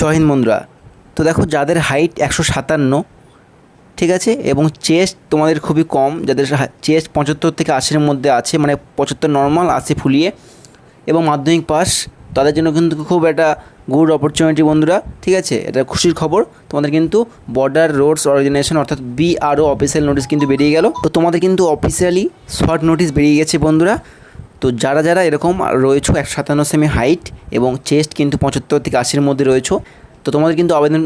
জয় হিন্দ বন্ধুরা। তো দেখো যাদের হাইট একশো সাতান্ন, ঠিক আছে? এবং চেস্ট তোমাদের খুবই কম, যাদের চেস্ট পঁচাত্তর থেকে আশির মধ্যে আছে মানে পঁচাত্তর নর্মাল আশি ফুলিয়ে। এবং মাধ্যমিক পাস তাদের জন্য কিন্তু খুব একটা গুড অপরচুনিটি বন্ধুরা, ঠিক আছে? এটা খুশির খবর। তোমাদের কিন্তু বর্ডার রোডস অর্গানাইজেশন অর্থাৎ বিআরও অফিসিয়াল নোটিশ কিন্তু বেরিয়ে গেল। তো তোমাদের কিন্তু অফিসিয়ালি শর্ট নোটিশ বেরিয়ে গেছে বন্ধুরা। তো যারা যারা এরকম রয়েছো একশো সাতান্ন সেমি হাইট এবং চেস্ট কিন্তু পঁচাত্তর থেকে আশির মধ্যে রয়েছো, তো তোমাদের কিন্তু আবেদন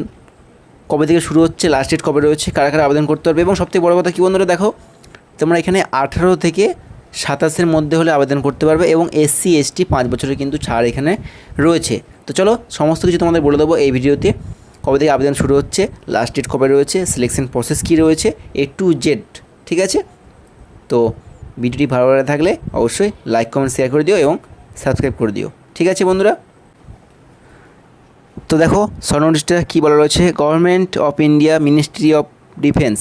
কবে থেকে শুরু হচ্ছে লাস্ট ডেট কবে রয়েছে, কারা কারা আবেদন করতে পারবে এবং সবথেকে বড় কথা কী বন্ধুরা দেখো, তোমরা এখানে আঠারো থেকে সাতাশের মধ্যে হলে আবেদন করতে পারবে এবং এসসি এসটি পাঁচ বছরের কিন্তু ছাড় এখানে রয়েছে। তো চলো সমস্ত কিছু তোমাদের বলে দেবো এই ভিডিওতে, কবে থেকে আবেদন শুরু হচ্ছে লাস্ট ডেট কবে রয়েছে সিলেকশন প্রসেস কী রয়েছে এ টু জেড ঠিক আছে? তো ভিডিওটি ভালো লাগে থাকলে অবশ্যই লাইক কমেন্ট শেয়ার করে দিও এবং সাবস্ক্রাইব করে দিও। ঠিক আছে বন্ধুরা? তো দেখো শর্ট কী বলা রয়েছে? Government of India ministry of defence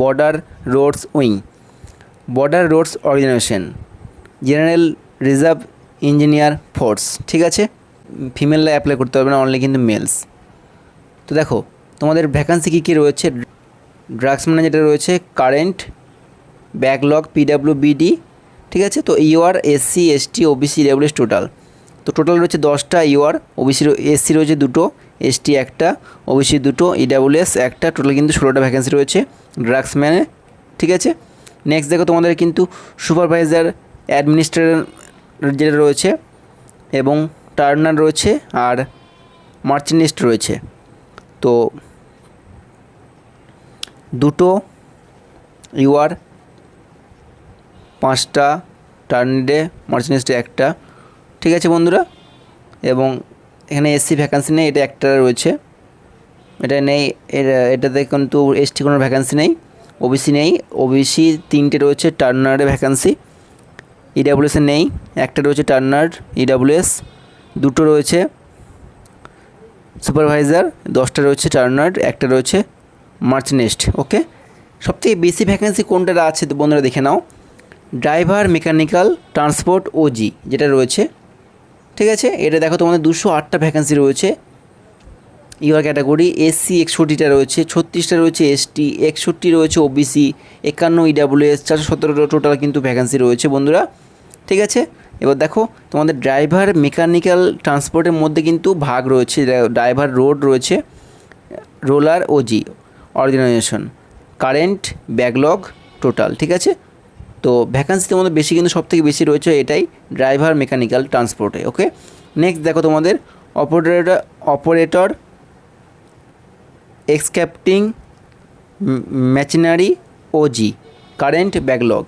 border roads wing border roads organisation general reserve engineer force ঠিক আছে? ফিমেলরা অ্যাপ্লাই করতে পারবে না অনলি কিন্তু মেলস তো দেখো, তোমাদের ভ্যাকান্সি কী কী রয়েছে? ড্রাগস ম্যানেজারে রয়েছে কারেন্ট ব্যাকলগ পিডাব্লিউ বিডি ঠিক আছে? তো UR SC ST OBC EWS total তো টোটাল রয়েছে দশটা ইউআর ওবিসি এসসি রয়েছে দুটো এসটি একটা ওবিসি দুটো ইডাব্লিউএস একটা টোটাল কিন্তু ষোলোটা ভ্যাকেন্সি রয়েছে ড্রাগস ম্যানে ঠিক আছে? নেক্সট দেখো তোমাদের কিন্তু সুপারভাইজার অ্যাডমিনিস্ট্রেটর যেটা রয়েছে, এবং টার্নার রয়েছে আর মার্চেন্টিস্ট রয়েছে। তো দুটো ইউআর পাঁচটা টার্নিডে মার্চেন্টিস্টে একটা। ঠিক আছে বন্ধুরা? এবং এখানে এসসি ভ্যাকান্সি নেই, এটা একটা রয়েছে। এটা নেই এটা এটাতে কিন্তু এসটি কোনো ভ্যাকান্সি নেই ওবিসি নেই। ওবিসি তিনটে রয়েছে টার্নারে ভ্যাকান্সি ইডাব্লিউএসে নেই, একটা রয়েছে টার্নার ইডাব্লিউএস দুটো রয়েছে সুপারভাইজার দশটা রয়েছে টার্নার একটা রয়েছে মার্চনেস্ট ওকে সবথেকে বেশি ভ্যাকেন্সি কোনটা আছে বন্ধুরা দেখে নাও। ড্রাইভার, মেকানিক্যাল, ট্রান্সপোর্ট ওজি যেটা রয়েছে। ঠিক আছে? এটা দেখো তোমাদের দুশো আটটা ভ্যাকেন্সি রয়েছে। ইউআর ক্যাটাগরি এসসি একষট্টিটা রয়েছে, ছত্রিশটা রয়েছে এসটি একষট্টি রয়েছে ওবিসি একান্ন ইডাব্লিউএস চারশো সতেরোটা টোটাল কিন্তু ভ্যাকেন্সি রয়েছে বন্ধুরা। ঠিক আছে? এবার দেখো তোমাদের ড্রাইভার, মেকানিক্যাল, ট্রান্সপোর্টের মধ্যে কিন্তু ভাগ রয়েছে। ড্রাইভার রোড রয়েছে, roller OG organisation current backlog total ঠিক আছে? তো ভ্যাকান্সি তোমাদের বেশি কিন্তু সব থেকে বেশি রয়েছে এটাই ড্রাইভার মেকানিক্যাল ট্রান্সপোর্টে ওকে নেক্সট দেখো তোমাদের operator operator excavating machinery OG current backlog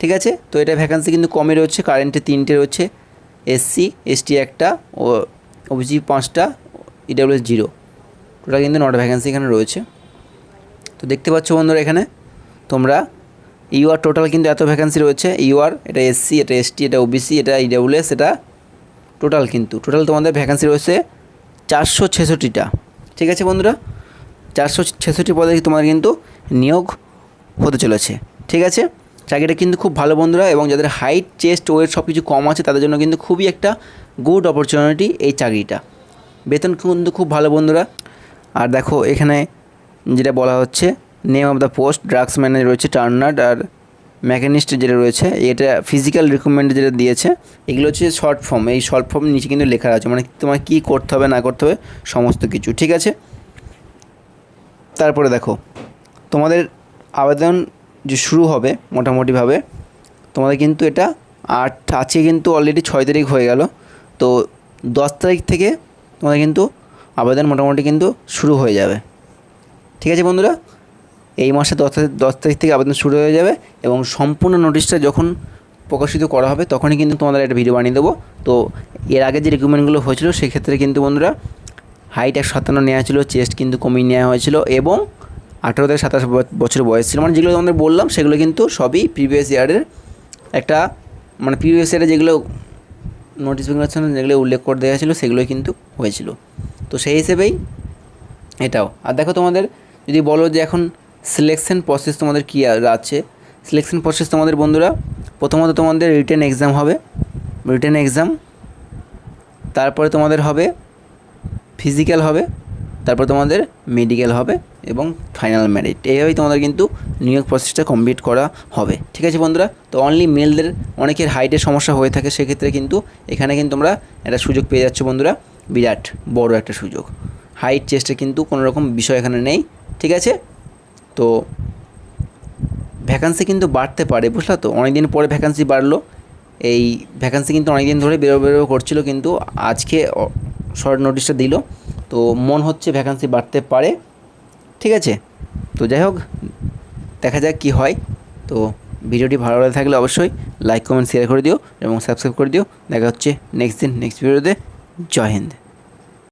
ঠিক আছে? তো এটা ভ্যাকান্সি কিন্তু কমই রয়েছে কারেন্টে তিনটে রয়েছে এসসি এসটি একটা, ও ওবিসি পাঁচটা ইডাব্লিউএস জিরো টোটাল কিন্তু নটা ভ্যাকান্সি এখানে রয়েছে। তো দেখতে পাচ্ছ বন্ধুরা এখানে তোমরা ইউআর টোটাল কিন্তু এত ভ্যাকান্সি রয়েছে ইউআর এটা এসসি এটা এসটি এটা ওবিসি এটা ইডাব্লিউএস এটা টোটাল কিন্তু, টোটাল তোমাদের ভ্যাকান্সি রয়েছে চারশো ছেষট্টিটা। ঠিক আছে বন্ধুরা? চারশো ছেষট্টি পদে তোমার কিন্তু নিয়োগ হতে চলেছে। ঠিক আছে? চাকরিটা কিন্তু খুব ভালো বন্ধুরা এবং যাদের হাইট চেস্ট ওয়েট সব কিছু কম আছে, তাদের জন্য কিন্তু খুবই একটা গুড অপরচুনিটি এই চাকরিটা। বেতন কিন্তু খুব ভালো বন্ধুরা। আর দেখো এখানে যেটা বলা হচ্ছে name of the post drugs manager রয়েছে টার্নার আর মেকানিস্ট যেটা রয়েছে, এটা ফিজিক্যাল রিক্রুটমেন্ট যেটা দিয়েছে, এগুলো হচ্ছে শর্ট ফর্ম এই শর্ট ফর্ম নিচে কিন্তু লেখা আছে মানে তোমার কী করতে হবে, না করতে হবে, সমস্ত কিছু, ঠিক আছে? তারপরে দেখো, তোমাদের আবেদন যে শুরু হবে মোটামুটিভাবে, তোমাদের কিন্তু এটা আট আছে কিন্তু অলরেডি ছয় তারিখ হয়ে গেল, তো দশ তারিখ থেকে তোমাদের কিন্তু আবেদন মোটামুটি কিন্তু শুরু হয়ে যাবে, ঠিক আছে বন্ধুরা? এই মাসে দশ দশ তারিখ থেকে আবেদন শুরু হয়ে যাবে এবং সম্পূর্ণ নোটিশটা যখন প্রকাশিত করা হবে তখনই কিন্তু তোমাদের একটা ভিডিও বানিয়ে দেবো। তো এর আগে যে রিক্রুটমেন্টগুলো হয়েছিল সেক্ষেত্রে কিন্তু বন্ধুরা হাইট এক সাতান্ন নেওয়া ছিল চেস্ট কিন্তু কমিয়ে নেওয়া হয়েছিল এবং আঠেরো থেকে সাতাশ বছর বয়স ছিল। মানে যেগুলো তোমাদের বললাম সেগুলো কিন্তু সবই প্রিভিয়াস ইয়ারের একটা মানে প্রিভিয়াস ইয়ারে যেগুলো নোটিফিকেশন যেগুলো উল্লেখ করে দেওয়া ছিল সেগুলোই কিন্তু হয়েছিল। তো সেই হিসেবেই এটাও। আর দেখো তোমাদের যদি বলো যে এখন সিলেকশন প্রসেস তোমাদের কী আছে? সিলেকশন প্রসেস তোমাদের বন্ধুরা, প্রথমত তোমাদের রিটেন এক্সাম হবে। রিটেন এক্সাম তারপরে তোমাদের হবে ফিজিক্যাল হবে, তারপর তোমাদের মেডিকেল হবে এবং ফাইনাল ম্যারিট এইভাবেই তোমাদের কিন্তু নিয়োগ প্রসেসটা কমপ্লিট করা হবে। ঠিক আছে বন্ধুরা? তো অনলি মেলদের অনেকের হাইটের সমস্যা হয়ে থাকে, সেক্ষেত্রে কিন্তু এখানে কিন্তু তোমরা একটা সুযোগ পেয়ে যাচ্ছ বন্ধুরা। বিরাট বড় একটা সুযোগ। হাইট চেস্টে কিন্তু কোনো রকম বিষয় এখানে নেই। ঠিক আছে? তো ভ্যাকান্সি কিন্তু বাড়তে পারে, বুঝলা তো? অনেক দিন পরে ভ্যাকান্সি বাড়লো। এই ভ্যাকান্সি কিন্তু অনেক দিন ধরে বেরো বেরো করছিল কিন্তু আজকে শর্ট নোটিশটা দিল। তো মন হচ্ছে ভ্যাকান্সি বাড়তে পারে, ঠিক আছে? তো যাই হোক, দেখা যাক কী হয়। তো ভিডিওটি ভালো লাগে থাকলে অবশ্যই লাইক কমেন্ট শেয়ার করে দিও এবং সাবস্ক্রাইব করে দিও। দেখা হচ্ছে নেক্সট দিন নেক্সট ভিডিওতে জয় হিন্দ।